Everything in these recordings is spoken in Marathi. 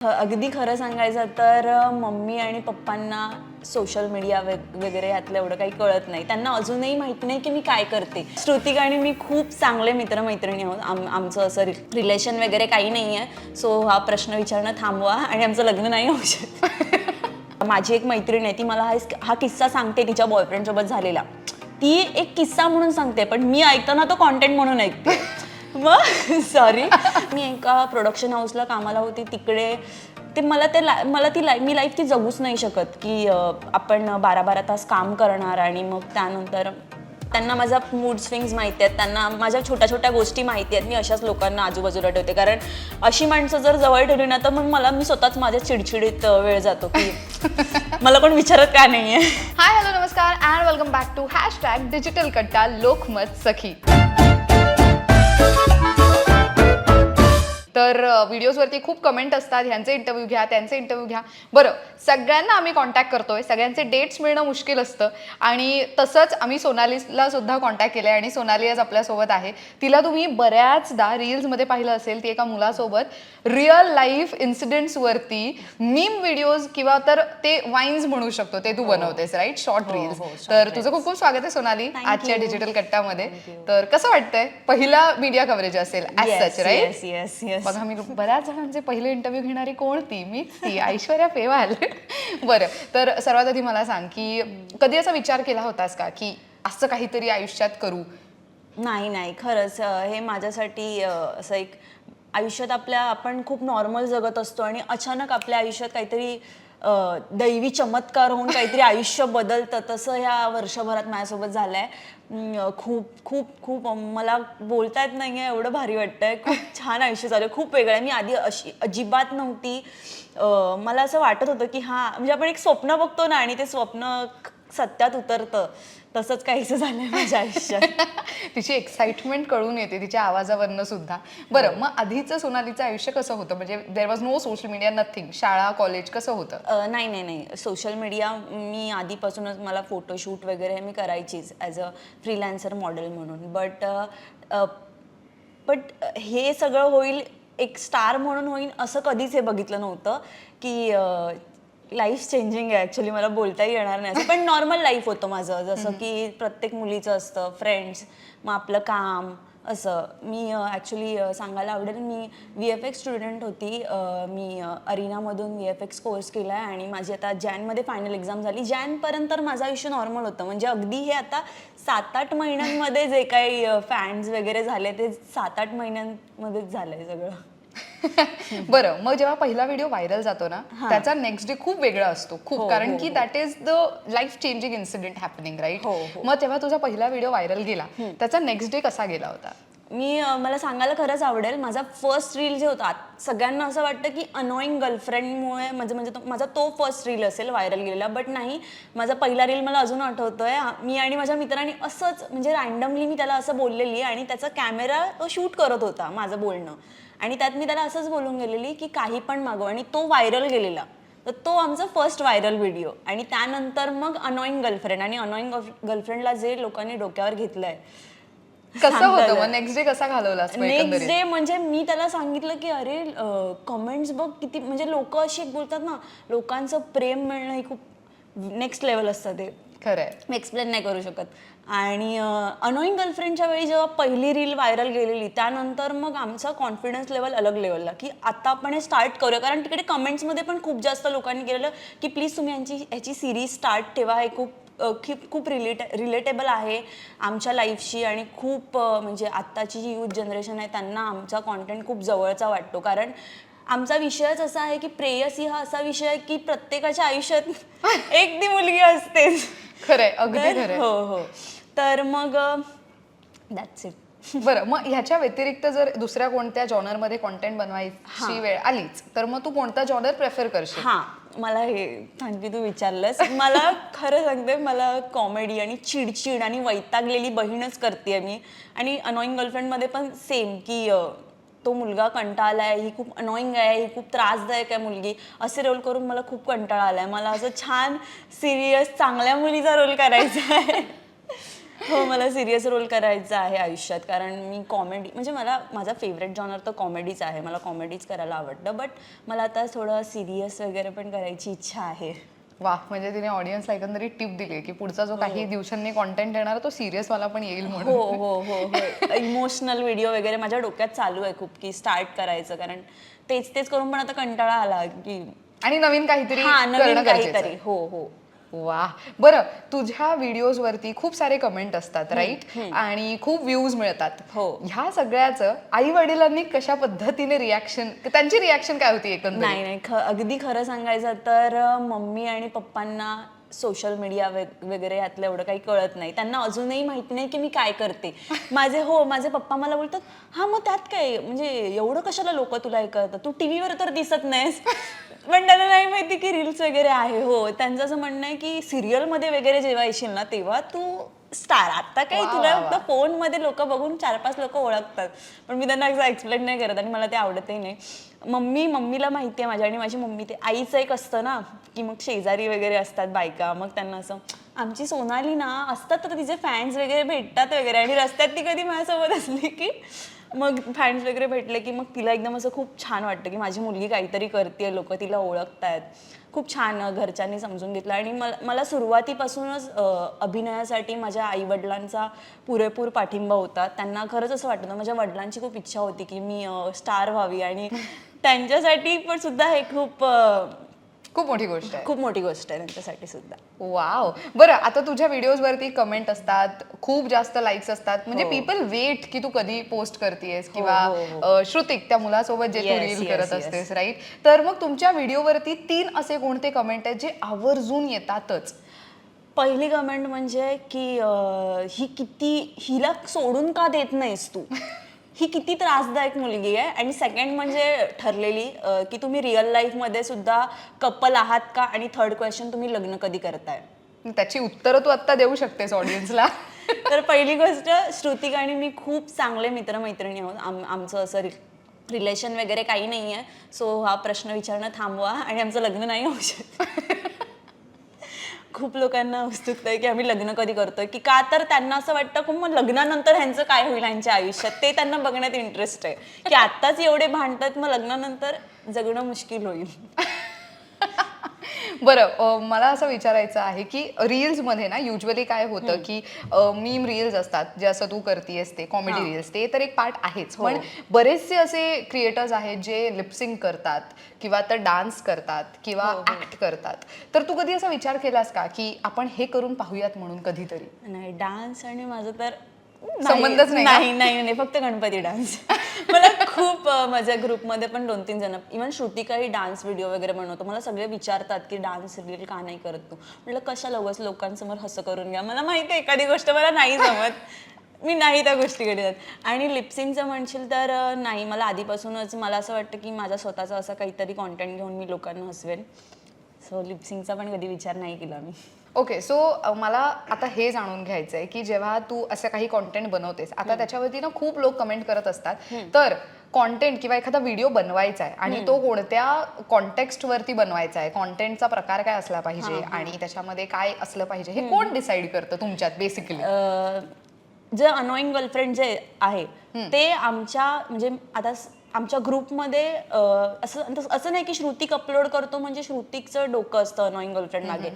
अगदी खरं सांगायचं तर मम्मी आणि पप्पांना सोशल मीडिया वगैरे यातलं एवढं काही कळत नाही. त्यांना अजूनही माहिती नाही की मी काय करते. श्रुतिका आणि मी खूप चांगले मित्रमैत्रिणी आहोत. आम आमचं असं रिलेशन वगैरे काही नाही आहे. सो हा प्रश्न विचारणं थांबवा आणि आमचं लग्न नाही होऊ शकत. माझी एक मैत्रीण आहे ती मला हा हा किस्सा सांगते तिच्या बॉयफ्रेंड सोबत झालेला. ती एक किस्सा म्हणून सांगते पण मी ऐकताना तो कॉन्टेंट म्हणून ऐकते. मग? सॉरी मी एका प्रोडक्शन हाऊसला कामाला होती. तिकडे ते मला ते ला मला ती लाईफ मी लाईफ ती जगूच नाही शकत की आपण बारा बारा तास काम करणार आणि मग त्यानंतर त्यांना माझा मूड स्विंग्स माहिती आहेत. त्यांना माझ्या छोट्या छोट्या गोष्टी माहिती आहेत. मी अशाच लोकांना आजूबाजूला ठेवते. कारण अशी माणसं जर जवळ ठेवली ना तर मग मला मी स्वतःच माझ्या चिडचिडीत वेळ जातो की मला कोण विचारत का नाही आहे हाय हॅलो नमस्कार and welcome back to hashtag digital Katta Lokmat Sakhi तर व्हिडिओजवरती खूप कमेंट असतात ह्यांचे इंटरव्ह्यू घ्या त्यांचे इंटरव्ह्यू घ्या. बरं सगळ्यांना आम्ही कॉन्टॅक्ट करतोय सगळ्यांचे डेट्स मिळणं मुश्किल असतं. आणि तसंच आम्ही सोनालीला सुद्धा कॉन्टॅक्ट केलं आहे आणि सोनाली आज आपल्यासोबत आहे. तिला तुम्ही बऱ्याचदा रील्समध्ये पाहिलं असेल ती एका मुलासोबत. रिअल लाईफ इन्सिडेंट्सवरती मीम व्हिडिओज किंवा तर ते वाईन्स म्हणू शकतो ते तू बनवतेस राईट शॉर्ट हो, रील्स हो, तर तुझं खूप खूप स्वागत आहे सोनाली आजच्या. डिजिटल कट्टामध्ये तर कसं वाटतंय? पहिला मीडिया कव्हरेज असेल राईट बघा मी बऱ्याच जणांचे पहिले इंटरव्ह्यू घेणारी कोणती मीच ती ऐश्वर्या पेवाल. बरं तर सर्वात आधी मला सांग की कधी असा विचार केला होतास का की असं काहीतरी आयुष्यात करू? नाही नाही खरंच अं, हे माझ्यासाठी अं, असं एक आयुष्यात आपल्या आपण खूप नॉर्मल जगत असतो आणि अचानक आपल्या आयुष्यात काहीतरी दैवी चमत्कार होऊन काहीतरी आयुष्य बदलतं. तसं ह्या वर्षभरात माझ्यासोबत झालंय. आहे खूप खूप खूप मला बोलता येत नाही आहे एवढं भारी वाटतंय. खूप छान आयुष्य चालू आहे. खूप वेगळं आहे. मी आधी अशी अजिबात नव्हती. मला असं वाटत होतं की हां म्हणजे आपण एक स्वप्न बघतो ना आणि ते स्वप्न सत्यात उतरतं. तसंच काहीसं झालंय माझ्या आयुष्यात. तिची एक्साइटमेंट कळून येते तिच्या आवाजावरनं सुद्धा. बरं मग आधीचं सोनालीचं आयुष्य कसं होतं? म्हणजे there was no social media nothing शाळा कॉलेज कसं होतं? अ, नाही नाही नाही. सोशल मीडिया मी आधीपासूनच मला फोटोशूट वगैरे मी करायचीच ॲज अ फ्रीलॅन्सर मॉडेल म्हणून. बट बट हे सगळं होईल एक स्टार म्हणून होईल असं कधीच हे बघितलं नव्हतं की लाईफ चेंजिंग आहे. ॲक्च्युली मला बोलताही येणार नाही असं. पण नॉर्मल लाईफ होतं माझं. जसं की प्रत्येक मुलीचं असतं फ्रेंड्स मग आपलं काम असं. मी ॲक्च्युली सांगायला आवडेल मी व्ही एफ एक्स स्टुडंट होती. मी अरिनामधून व्ही एफ एक्स कोर्स केला आहे आणि माझी आता जॅनमध्ये फायनल एक्झाम झाली. जॅनपर्यंत तर माझं आयुष्य नॉर्मल होतं. म्हणजे अगदी हे आता सात आठ महिन्यांमध्ये जे काही फॅन्स वगैरे झाले ते सात आठ महिन्यांमध्येच झालं आहे सगळं. बरं मग जेव्हा पहिला व्हिडिओ व्हायरल जातो ना त्याचा नेक्स्ट डे खूप वेगळा असतो. खूप हो, कारण हो, की that is the life changing incident happening right. मग तेव्हा तुझा पहिला व्हिडिओ व्हायरल गेला त्याचा नेक्स्ट डे कसा गेला होता? मी मला सांगायला खरंच आवडेल माझा फर्स्ट रील जे होता सगळ्यांना असं वाटतं की अनोईंग गर्लफ्रेंडमुळे म्हणजे म्हणजे माझा तो फर्स्ट रील असेल व्हायरल गेलेला. बट नाही माझा पहिला रील मला अजून आठवतोय. मी आणि माझ्या मित्रांनी असंच म्हणजे रँडमली मी त्याला असं बोललेली आणि त्याचा कॅमेरा तो शूट करत होता माझं बोलणं. आणि त्यात मी त्याला असंच बोलून गेलेली की काही पण मागव. आणि तो व्हायरल गेलेला. तर तो आमचा फर्स्ट व्हायरल व्हिडिओ आणि त्यानंतर मग अनोईंग गर्लफ्रेंड आणि अनोईंग गर्लफ्रेंडला जे लोकांनी डोक्यावर घेतलंय कसं होतं. मग नेक्स्ट डे कसा घालवलास मग नेक्स्ट? डे म्हणजे मी त्याला सांगितलं की अरे कमेंट्स बघ किती म्हणजे लोक अशी एक बोलतात ना लोकांचं प्रेम मिळणं हे खूप नेक्स्ट लेवल असतं ते. खरंय. मी एक्सप्लेन नाही करू शकत. आणि अनोईंग गर्लफ्रेंडच्या वेळी जेव्हा पहिली रील व्हायरल गेलेली त्यानंतर मग आमचा कॉन्फिडन्स लेवल अलग लेवलला की आता आपण हे स्टार्ट करूया. कारण तिकडे कमेंट्समध्ये पण खूप जास्त लोकांनी केलेलं की प्लीज तुम्ही यांची ह्याची सिरीज स्टार्ट ठेवा. हे खूप खूप खूप रिलेट रिलेटेबल आहे आमच्या लाईफशी आणि खूप म्हणजे आत्ताची जी यूथ जनरेशन आहे त्यांना आमचा कॉन्टेंट खूप जवळचा वाटतो. कारण आमचा विषयच असा आहे की प्रेयसी हा असा विषय आहे की प्रत्येकाच्या आयुष्यात एक ती मुलगी असतेच. खरंय अगदी तर- खरंय. हो हो. तर मग दॅट्स इट बरं मग ह्याच्या व्यतिरिक्त जर दुसऱ्या कोणत्या जॉनरमध्ये कॉन्टेंट बनवायची वेळ आलीच तर मग तू कोणता जॉनर प्रेफर करशील? हां मला हे थँक्यू तू विचारलंस. मला खरं सांगते मला कॉमेडी आणि चिडचिड आणि वैतागलेली बहीणच करते मी. आणि अनोईंग गर्लफ्रेंडमध्ये पण सेम की अ, तो मुलगा कंटाळा आहे ही खूप अनोईंग आहे ही खूप त्रासदायक आहे मुलगी. असे रोल करून मला खूप कंटाळा आलाय. मला असं छान सिरियस चांगल्या मुलीचा रोल करायचा आहे. हो मला सिरियस रोल करायचा आहे आयुष्यात. कारण मी कॉमेडी म्हणजे मला माझा फेवरेट जॉनर तर कॉमेडीच आहे. मला कॉमेडीच करायला आवडतं. बट मला आता थोडं सिरियस वगैरे पण करायची इच्छा आहे. वा म्हणजे तिने ऑडियन्सला एकंदरीत टिप दिली की पुढचा जो काही दिवसांनी कॉन्टेंट येणार तो सिरियस वाला पण येईल म्हणून. हो हो हो हो. इमोशनल व्हिडिओ वगैरे माझ्या डोक्यात चालू आहे खूप की स्टार्ट करायचं कारण तेच तेच करून पण आता कंटाळा आला की आणि नवीन काहीतरी हा नवीन. काहीतरी. हो हो. वा बरं तुझ्या व्हिडिओज वरती खूप सारे कमेंट असतात राईट आणि खूप व्ह्यूज मिळतात. हो. ह्या सगळ्याचं आई वडिलांनी कशा पद्धतीने रिॲक्शन त्यांची रिॲक्शन काय होती एकंदरीत? नाही नाही ख अगदी खरं सांगायचं तर मम्मी आणि पप्पांना सोशल मीडिया वगैरे यातलं एवढं काही कळत नाही. त्यांना अजूनही माहिती नाही की मी काय करते. माझे हो माझे पप्पा मला बोलतात हा मग त्यात काय? म्हणजे एवढं कशाला लोक तुला हे करतात? तू टी व्हीवर तर दिसत नाहीस. पण त्यांना नाही माहिती की रील्स वगैरे आहे हो. त्यांचं असं म्हणणं आहे की सिरियलमध्ये वगैरे जेव्हा येशील ना तेव्हा तू स्टार आता काही तुला. फक्त फोनमध्ये लोक बघून चार पाच लोक ओळखतात. पण मी त्यांना असं एक्सप्लेन नाही करत आणि मला ते आवडतही नाही. मम्मी मम्मीला माहिती आहे माझ्या आणि माझी मम्मी ते आईचं एक असतं ना की मग शेजारी वगैरे असतात बायका मग त्यांना असं आमची सोनाली ना असतात तर तिचे फॅन्स वगैरे भेटतात वगैरे आणि रस्त्यात ती कधी माझ्यासोबत असली की मग फॅन्स वगैरे भेटले की मग तिला एकदम असं खूप छान वाटतं की माझी मुलगी काहीतरी करते लोक तिला ओळखतायत. खूप छान घरच्यांनी समजून घेतलं. आणि मला मला सुरुवातीपासूनच अभिनयासाठी माझ्या आईवडिलांचा पुरेपूर पाठिंबा होता. त्यांना खरंच असं वाटतं माझ्या वडिलांची खूप इच्छा होती की मी स्टार व्हावी. आणि त्यांच्यासाठी पण सुद्धा हे खूप खूप मोठी गोष्ट आहे. खूप मोठी गोष्ट आहे त्यांच्यासाठी सुद्धा. वाव. बरं आता तुझ्या व्हिडिओज वरती कमेंट असतात खूप जास्त लाईक्स असतात. म्हणजे पीपल वेट की तू कधी पोस्ट करतेस किंवा हो, हो. अ, श्रुतिक त्या मुलासोबत जे तू Yes, रील yes, करत yes. असतेस राईट तर मग तुमच्या व्हिडिओवरती तीन असे कोणते कमेंट आहेत जे आवर्जून येतातच? पहिली कमेंट म्हणजे की अं, ही किती हिला सोडून का देत नाहीस तू? ही किती त्रासदायक मुलगी आहे. आणि सेकंड म्हणजे ठरलेली की तुम्ही रिअल लाईफमध्ये सुद्धा कपल आहात का? आणि थर्ड क्वेश्चन तुम्ही लग्न कधी करताय? त्याची उत्तरं तू आता देऊ शकतेस ऑडियन्सला तर पहिली गोष्ट श्रुतिक आणि मी खूप चांगले मित्रमैत्रिणी आहोत. आम आमचं असं रिलेशन वगैरे काही नाही आहे सो हा प्रश्न विचारणं थांबवा आणि आमचं लग्न नाही होऊ शकत. खूप लोकांना उत्सुकता आहे की आम्ही लग्न कधी करतोय. की का तर त्यांना असं वाटतं की मग लग्नानंतर ह्यांचं काय होईल ह्यांच्या आयुष्यात? ते त्यांना बघण्यात इंटरेस्ट आहे. की आत्ताच एवढे भांडतात मग लग्नानंतर जगणं मुश्किल होईल. बरं अ, मला असं विचारायचं आहे की रील्समध्ये ना युजली काय होतं की मीम रील्स असतात जे असं तू करतेस ते कॉमेडी रील्स ते तर एक पार्ट आहेच. पण बरेचसे असे क्रिएटर्स आहेत जे लिपसिंग करतात किंवा तर डान्स करतात किंवा ऍक्ट करतात. तर तू कधी असा विचार केलास का की आपण हे करून पाहूयात म्हणून कधीतरी? नाही डान्स आणि माझं तर संबंधच नाही? नाही नाही नाही फक्त गणपती डान्स मला खूप माझ्या ग्रुपमध्ये पण दोन तीन जण इव्हन श्रुतिकाही डान्स व्हिडिओ वगैरे बनवतो. मला सगळे विचारतात की डान्स रील का नाही करत तू? म्हटलं कशाला उगाच लोकांसमोर हसं करून घ्या. मला माहिती आहे एखादी गोष्ट मला नाही जमत. मी नाही त्या गोष्टीकडे जात. आणि लिपसिंगचं म्हणशील तर नाही. मला आधीपासूनच मला असं वाटतं की माझा स्वतःचा असा काहीतरी कॉन्टेंट घेऊन मी लोकांना हसवेन. सो लिपसिंगचा पण कधी विचार नाही केला मी. ओके सो मला आता हे जाणून घ्यायचं आहे की जेव्हा तू असं काही कॉन्टेंट बनवतेस आता त्याच्यावरती ना खूप लोक कमेंट करत असतात. तर कॉन्टेंट किंवा एखादा व्हिडिओ बनवायचा आहे आणि तो कोणत्या कॉन्टेक्स्ट वरती बनवायचा आहे? कॉन्टेंटचा प्रकार काय असला पाहिजे आणि त्याच्यामध्ये काय असलं पाहिजे? हे कोण डिसाईड करतं तुमच्यात बेसिकली जे अनोईंग गर्लफ्रेंड जे आहे ते आमच्या म्हणजे आता आमच्या ग्रुपमध्ये असं असं नाही की श्रुतिक अपलोड करतो म्हणजे श्रुतिकचं डोकं असतं अनोईंग गर्लफ्रेंड मागे.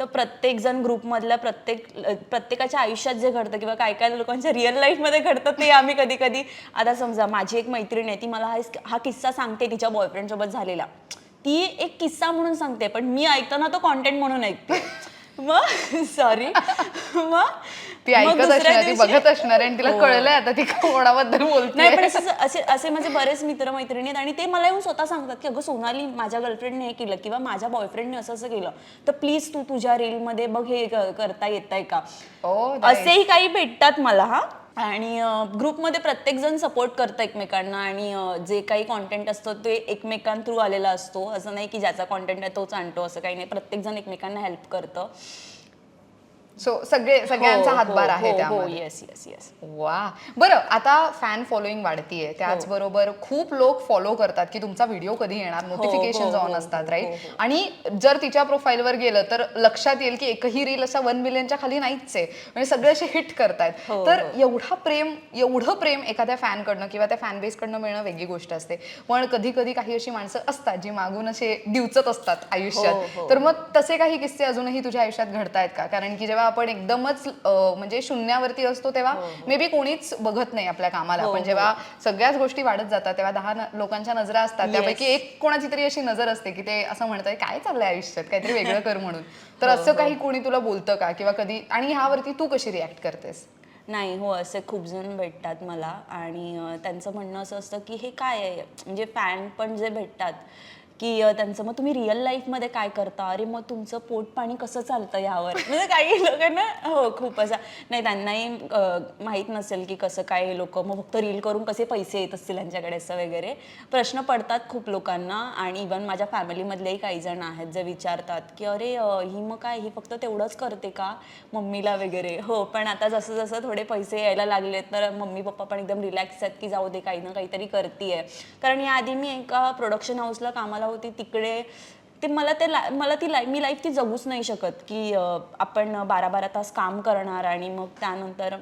तर प्रत्येक जण ग्रुपमधल्या प्रत्येक प्रत्येकाच्या आयुष्यात जे घडतं किंवा काय काय लोकांच्या रिअल लाईफमध्ये घडतं ते आम्ही कधी कधी आता समजा माझी एक मैत्रीण आहे ती मला हा हा किस्सा सांगते तिच्या बॉयफ्रेंड सोबत झालेला. ती एक किस्सा म्हणून सांगते पण मी ऐकताना तो कॉन्टेंट म्हणून ऐकते. मग सॉरी मग ती ऐकत असणार ती बघत असणार आणि तिला हो. कळलंय आता ती कोणाबद्दल बोलते नाही पण असे असे असे माझे बरेच मित्र मैत्रिणी आहेत आणि ते मला येऊन स्वतः सांगतात की अगं सोनाली माझ्या गर्लफ्रेंडने हे केलं किंवा माझ्या बॉयफ्रेंडने असं असं केलं. तर प्लीज तू तुझ्या रीलमध्ये बघ हे क- करता येत आहे का ओ असेही काही भेटतात मला हा. आणि ग्रुपमध्ये प्रत्येक जण सपोर्ट करतं एकमेकांना आणि अं, जे काही कॉन्टेंट असतं ते एकमेकां थ्रू आलेला असतो. असं नाही की ज्याचा कॉन्टेंट आहे तोच आणतो असं काही नाही. प्रत्येक जण एकमेकांना हेल्प करतं. सो सगळे सगळ्यांचा हातभार आहे हो त्यामध्ये. येस येस येस वा. बरं आता फॅन फॉलोईंग वाढतीये. त्याचबरोबर खूप लोक फॉलो करतात की तुमचा व्हिडिओ कधी येणार? नोटिफिकेशन हो, ऑन हो, असतात हो, राईट आणि जर तिच्या प्रोफाईलवर गेलं तर लक्षात येईल की एकही रील असा वन मिलियनच्या खाली नाहीच आहे. म्हणजे सगळे असे हिट करतायत. हो, तर एवढा प्रेम एवढं प्रेम एखाद्या फॅनकडनं किंवा त्या फॅन बेसकडनं मिळणं वेगळी गोष्ट असते. पण कधी कधी काही अशी माणसं असतात जी मागून असे दिवचत असतात हो, आयुष्यात. हो. तर मग तसे काही किस्से अजूनही तुझ्या आयुष्यात घडतायत का? कारण की जेव्हा आपण एकदमच म्हणजे शून्यावरती असतो तेव्हा मे बी कोणीच बघत नाही आपल्या कामाला. हो, पण हो. जेव्हा सगळ्याच गोष्टी वाढत जातात तेव्हा दहा लोकांच्या नजरा असतात. त्यापैकी एक कोणाची तरी अशी नजर असते की ते असं म्हणतंय काय चाललंय आयुष्यात? काहीतरी वेगळं कर म्हणून. तर हो, असं काही कोणी तुला बोलतं का? किंवा कधी आणि ह्यावरती तू कशी रिॲक्ट करतेस? नाही हो असे खूप जण भेटतात मला. आणि त्यांचं म्हणणं असं असतं की हे काय आहे? म्हणजे फॅन पण जे भेटतात की त्यांचं मग तुम्ही रिअल लाईफमध्ये काय करता? अरे मग तुमचं पोट पाणी कसं चालतं यावर? म्हणजे काही लोकांना हो खूप असं नाही त्यांनाही माहीत नसेल की कसं काय हे लोक मग फक्त रील करून कसे पैसे येत असतील त्यांच्याकडे असं वगैरे. प्रश्न पडतात खूप लोकांना आणि इवन माझ्या फॅमिलीमधलेही काही जण आहेत जे विचारतात की अरे ही मग काय ही फक्त तेवढंच करते का मम्मीला वगैरे? हो पण आता जसं जसं थोडे पैसे यायला लागले तर मम्मी पप्पा पण एकदम रिलॅक्स आहेत की जाऊ दे काही ना काहीतरी करतीये. कारण याआधी मी एका प्रोडक्शन हाऊसला कामाला होती तिकडे. ते मला ते ला- मला ती लाईफ मी लाईफ ती जगूच नाही शकत की आपण बारा बारा तास काम करणार आणि मग त्यानंतर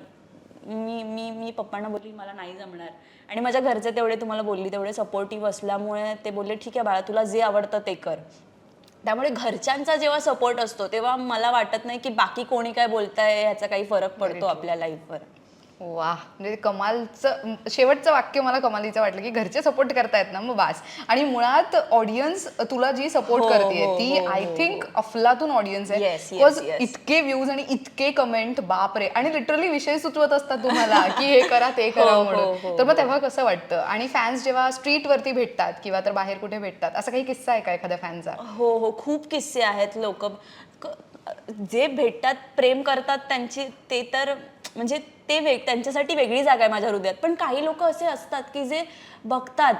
मी मी मी पप्पांना बोलली मला नाही जमणार. आणि माझ्या घरचे तेवढे तुम्हाला बोलली तेवढे सपोर्टिव्ह असल्यामुळे ते बोलले ठीक आहे बाळा तुला जे आवडतं ते कर. त्यामुळे घरच्यांचा जेव्हा सपोर्ट असतो तेव्हा मला वाटत नाही की बाकी कोणी काय बोलताय ह्याचा काही फरक पडतो आपल्या लाईफवर वा म्हणजे कमालचं शेवटचं वाक्य मला कमालीचं वाटलं की घरचे सपोर्ट करतायत ना मग बास. आणि मुळात ऑडियन्स तुला जी सपोर्ट हो, करते हो, ती हो, आय हो, थिंक अफलातून ऑडियन्स आहे. Yes, yes, Because yes. इतके व्ह्यूज आणि इतके कमेंट बापरे. आणि लिटरली विषय सुचवत असतात तुम्हाला की हे करा ते करा हो, हो, म्हणून. हो, तर मग तेव्हा कसं वाटतं? आणि फॅन्स जेव्हा स्ट्रीट वरती भेटतात किंवा तर बाहेर कुठे भेटतात असा काही किस्सा आहे का एखाद्या फॅनचा हो हो. खूप किस्से आहेत लोक. जे भेटतात प्रेम करतात त्यांची ते तर म्हणजे ते वेग त्यांच्यासाठी वेगळी जागा आहे माझ्या हृदयात. पण काही लोक असे असतात की जे बघतात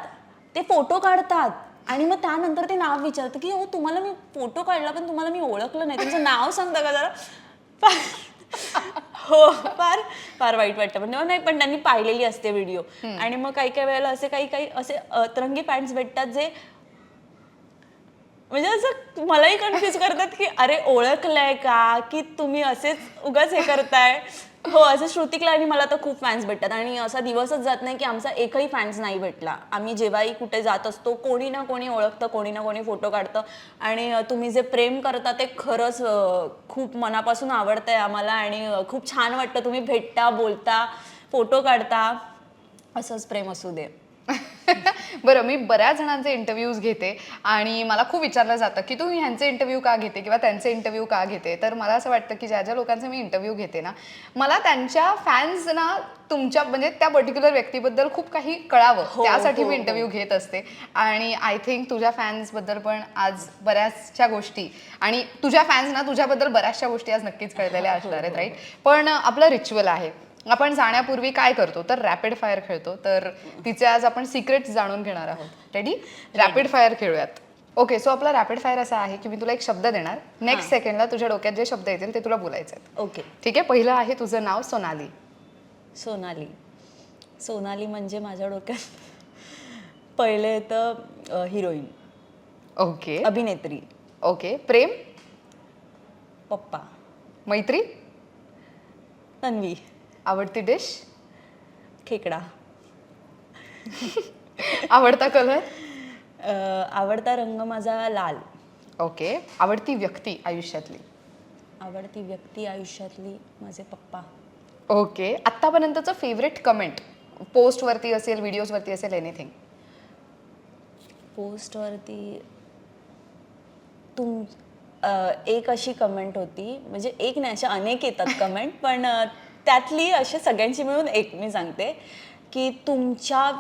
ते फोटो काढतात आणि मग त्यानंतर ते नाव विचारतं की हो तुम्हाला मी फोटो काढला पण तुम्हाला मी ओळखलं नाही. तुमचं नाव सांगता का जरा? हो फार फार वाईट वाटतं. पण तेव्हा नाही पण त्यांनी पाहिलेली असते व्हिडिओ. आणि मग काही काही वेळेला असे काही काही असे अतरंगी पॅन्ट्स भेटतात जे म्हणजे असं मलाही कन्फ्युज करतात की अरे ओळखलंय का? की तुम्ही असेच उगाच हे करताय? हो असं श्रुतिकला आणि मला तर खूप फॅन्स भेटतात. आणि असा दिवसच जात नाही की आमचा एकही फॅन्स नाही भेटला. आम्ही जेव्हाही कुठे जात असतो कोणी ना कोणी ओळखतं कोणी ना कोणी फोटो काढतं. आणि तुम्ही जे प्रेम करता ते खरंच अं, खूप मनापासून आवडतंय आम्हाला. आणि अं, खूप छान वाटतं तुम्ही भेटता बोलता फोटो काढता. असंच प्रेम असू दे. बरं मी बऱ्याच जणांचे इंटरव्ह्यूज घेते आणि मला खूप विचारलं जातं की तू ह्यांचे इंटरव्ह्यू का घेते किंवा त्यांचे इंटरव्ह्यू का घेते? तर मला असं वाटतं की ज्या ज्या लोकांचे मी इंटरव्ह्यू घेते ना मला त्यांच्या फॅन्सना तुमच्या म्हणजे त्या पर्टिक्युलर व्यक्तीबद्दल खूप काही कळावं. हो, त्यासाठी हो, मी हो. इंटरव्ह्यू घेत असते. आणि आय थिंक तुझ्या फॅन्सबद्दल पण आज बऱ्याचशा गोष्टी आणि तुझ्या फॅन्सना तुझ्याबद्दल बऱ्याचशा गोष्टी आज नक्कीच कळलेल्या असणार आहेत राईट पण आपलं रिच्युअल आहे. आपण जाण्यापूर्वी काय करतो? तर रॅपिड फायर खेळतो. तर तिचे आज आपण सिक्रेट जाणून घेणार आहोत. रेडी रॅपिड फायर खेळूयात. ओके सो आपला रॅपिड फायर असा आहे की मी तुला एक शब्द देणार. नेक्स्ट सेकंडला तुझ्या डोक्यात जे शब्द येतील ते तुला बोलायचे आहेत. ओके ठीक आहे? पहिलं आहे तुझं नाव सोनाली. सोनाली. सोनाली म्हणजे माझ्या डोक्यात पहिले येतं हिरोईन. ओके अभिनेत्री. ओके प्रेम? पप्पा. मैत्री? तन्वी. आवडती डिश? खेकडा. आवडता कलर आवडता रंग माझा लाल. ओके. आवडती व्यक्ती आयुष्यातली? आवडती व्यक्ती आयुष्यातली माझे पप्पा. ओके. आत्तापर्यंतचं फेवरेट कमेंट पोस्टवरती असेल व्हिडिओजवरती असेल एनिथिंग पोस्टवरती तुम अं, एक अशी कमेंट होती. म्हणजे एक नाही अशा अनेक येतात कमेंट पण अं, त्यातली असे सगळ्यांची मिळून एक मी सांगते की तुमच्या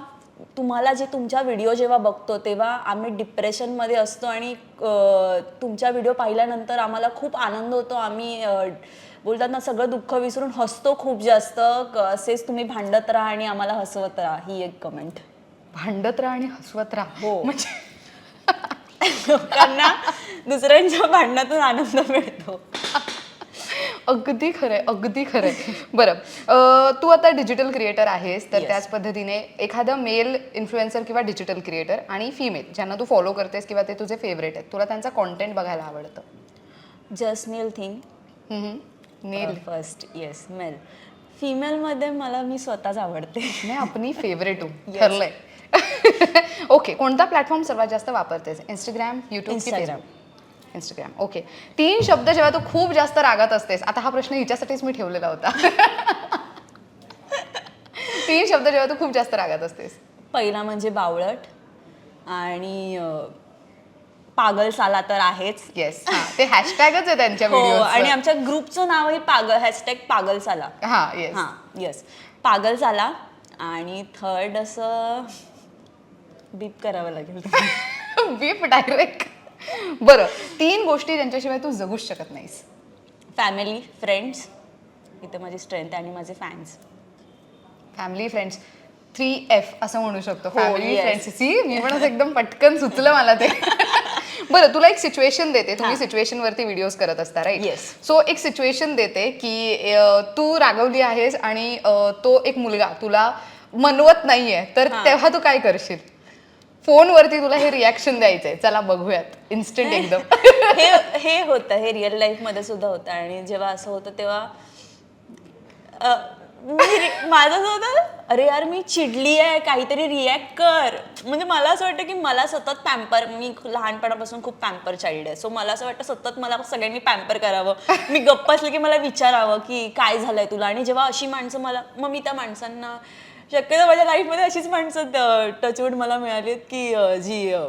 तुम्हाला जे तुमच्या व्हिडिओ जेव्हा बघतो तेव्हा आम्ही डिप्रेशनमध्ये असतो आणि तुमच्या व्हिडिओ पाहिल्यानंतर आम्हाला खूप आनंद होतो. आम्ही बोलतात ना सगळं दुःख विसरून हसतो खूप जास्त. असेच तुम्ही भांडत राहा आणि आम्हाला हसवत राहा. ही एक कमेंट भांडत राहा आणि हसवत राहा. हो. म्हणजे लोकांना दुसऱ्यांच्या भांडणातून आनंद मिळतो. अगदी खरंय अगदी खरंय बरं तू आता डिजिटल क्रिएटर आहेस तर. त्याच पद्धतीने एखादं मेल इन्फ्लुएन्सर किंवा डिजिटल क्रिएटर आणि फिमेल ज्यांना तू फॉलो करतेस किंवा ते तुझे फेवरेट आहेत तुला त्यांचा कॉन्टेंट बघायला आवडतं? Just male thing nail first yes male फिमेलमध्ये मला मी स्वतःच आवडते. मी आपली फेवरेट हूँ. ठरलंय. ओके कोणता प्लॅटफॉर्म सर्वात जास्त वापरतेस? Instagram YouTube Instagram. Instagram okay तीन शब्द जेव्हा तू खूप जास्त रागात असतेस आता हा प्रश्न हिच्यासाठीच मी ठेवलेला होता. तीन शब्द जेव्हा तू खूप जास्त रागात असतेस. पहिला म्हणजे बावळट आणि पागल साला तर आहेच. येस ते हॅशटॅगच आहे त्यांच्या हो आणि आमच्या ग्रुपचं नावही पागल हॅशटॅग पागल साला. हा येस हां येस पागल साला आणि थर्ड असं बीप करावं लागेल. बीप डायरेक्ट बरं तीन गोष्टी ज्यांच्याशिवाय तू जगूच शकत नाहीस. फॅमिली फ्रेंड्स इथे माझी स्ट्रेंथ आणि माझे fans family friends three F असं म्हणू शकतो. फॅमिली. फ्रेंड्स सी मी पण असं एकदम पटकन सुचलं मला ते. बरं तुला एक सिच्युएशन देते. तुम्ही सिच्युएशन वरती व्हिडिओज करत असता राईट. सो एक सिच्युएशन देते की तू रागवली आहेस आणि तो एक मुलगा तुला मनवत नाहीये तर तेव्हा तू काय करशील? फोनवरती तुला हे रिॲक्शन द्यायचंय. चला बघूयात. इन्स्टंट एकदम. हे हे होतं हे रिअल लाईफमध्ये सुद्धा होतं. आणि जेव्हा असं होतं तेव्हा अ, मी रि- माझं असं होतं अरे यार मी चिडली आहे काहीतरी रिॲक्ट कर. म्हणजे मला असं वाटतं की मला सतत पॅम्पर मी खू- लहानपणापासून खूप पॅम्पर चाइल्ड आहे. सो मला असं वाटतं सतत मला सगळ्यांनी पॅम्पर करावं. मी गप्प असले की मला विचारावं की काय झालंय तुला? आणि जेव्हा अशी माणसं मला मग मी त्या माणसांना शक्यतो माझ्या लाईफमध्ये अशीच माणसं टचवूड मला मिळाली आहेत की अ, जी अ,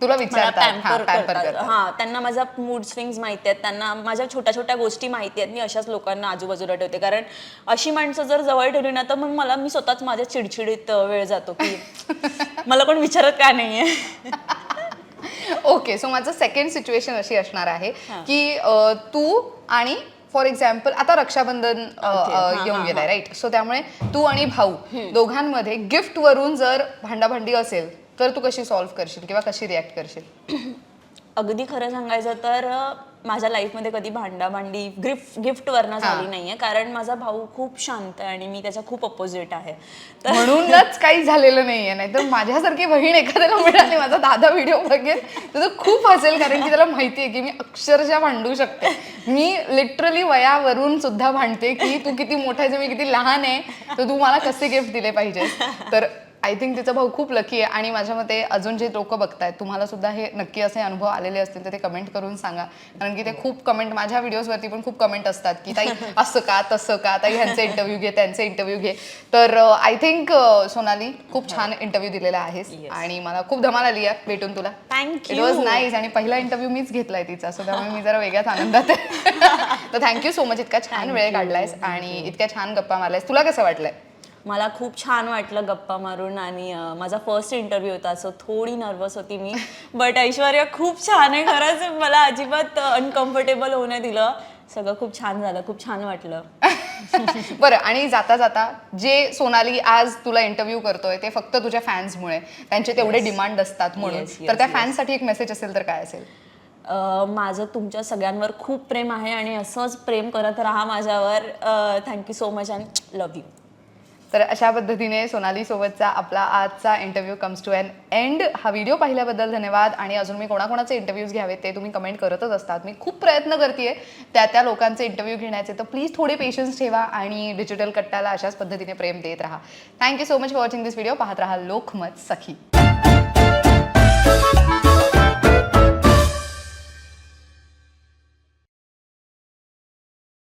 तुला विचारतात. हा, पॅम्पर pamper करतात. करतात. हा त्यांना माझा मूड स्विंग्स माहिती आहेत. त्यांना माझ्या छोट्या छोट्या गोष्टी माहिती आहेत. मी अशाच लोकांना आजूबाजूला ठेवते. कारण अशी माणसं जर जवळ ठेवली ना तर मग मला मी स्वतःच माझ्या चिडचिडीत अ, वेळ जातो की मला कोण विचारत का नाहीये? ओके सो माझं सेकंड सिच्युएशन अशी असणार आहे की अ, तू आणि फॉर एक्झाम्पल आता रक्षाबंधन अ, Okay. अ, हा, येऊन हा, गेलाय राईट सो त्यामुळे तू आणि भाऊ दोघांमध्ये गिफ्ट वरून जर भांडाभांडी असेल तर तू कशी सॉल्व्ह करशील किंवा कशी रिॲक्ट करशील? अगदी खरं सांगायचं तर माझ्या लाईफमध्ये कधी भांडाभांडी गिफ्ट गिफ्टवरनं झाली नाहीये. कारण माझा भाऊ खूप शांत आहे आणि मी त्याच्या खूप अपोजिट आहे. तर म्हणूनच काही झालेलं नाहीये. नाहीतर माझ्यासारखी बहीण एखाद्याला मिळाली माझा दादा व्हिडिओ बघेल तर तो खूप हसेल. कारण की त्याला माहितीये की मी अक्षरशः भांडू शकते. मी लिटरली वयावरून सुद्धा भांडते की तू किती मोठा आहे मी किती लहान आहे तर तू मला कसे गिफ्ट दिले पाहिजे तर आय थिंक तिचा भाऊ खूप लकी आहे आणि माझ्या मते अजून जे लोक बघतायत तुम्हाला सुद्धा हे नक्की असे अनुभव आलेले असतील तर ते कमेंट करून सांगा. कारण की ते खूप कमेंट माझ्या व्हिडिओजवरती पण खूप कमेंट असतात की ताई असं का तसं का? ताई ह्यांचे इंटरव्ह्यू घे त्यांचे इंटरव्ह्यू घे. तर आय थिंक सोनाली खूप छान इंटरव्ह्यू दिलेला आहेस. आणि मला खूप धमाल आली आहे भेटून तुला. Thank it. वॉज नाईस आणि पहिला इंटरव्ह्यू मीच घेतलाय तिचा सो त्यामुळे मी जरा वेगळ्याच आनंदात आहे. तर थँक्यू सो मच इतका छान वेळ काढलायस आणि इतक्या छान गप्पा मारलायस. तुला कसं वाटलंय? मला खूप छान वाटलं गप्पा मारून आणि माझा फर्स्ट इंटरव्ह्यू होता सो थोडी नर्वस होती मी. बट ऐश्वर्या खूप छान आहे खरंच मला अजिबात अनकम्फर्टेबल होऊ नाही दिलं. सगळं खूप छान झालं खूप छान वाटलं. बरं आणि जाता जाता जे सोनाली आज तुला इंटरव्ह्यू करतोय ते फक्त तुझ्या फॅन्समुळे त्यांचे तेवढे डिमांड असतात म्हणून. तर त्या. फॅन्ससाठी एक मेसेज असेल तर काय असेल? माझं तुमच्या सगळ्यांवर खूप प्रेम आहे आणि असंच प्रेम करत राहा माझ्यावर. Thank you so much and love you तर अशा पद्धतीने सोनालीसोबतचा आपला आजचा interview comes to an end हा व्हिडिओ पाहिल्याबद्दल धन्यवाद. आणि अजून मी कोणाकोणाचे इंटरव्ह्यूज घ्यावेत ते तुम्ही कमेंट करतच असतात. मी खूप प्रयत्न करते त्या त्या लोकांचे इंटरव्ह्यू घेण्याचे. तर प्लीज थोडे पेशन्स ठेवा आणि डिजिटल कट्टाला अशाच पद्धतीने प्रेम देत राहा. Thank you so much for watching this video पाहत राहा लोकमत सखी.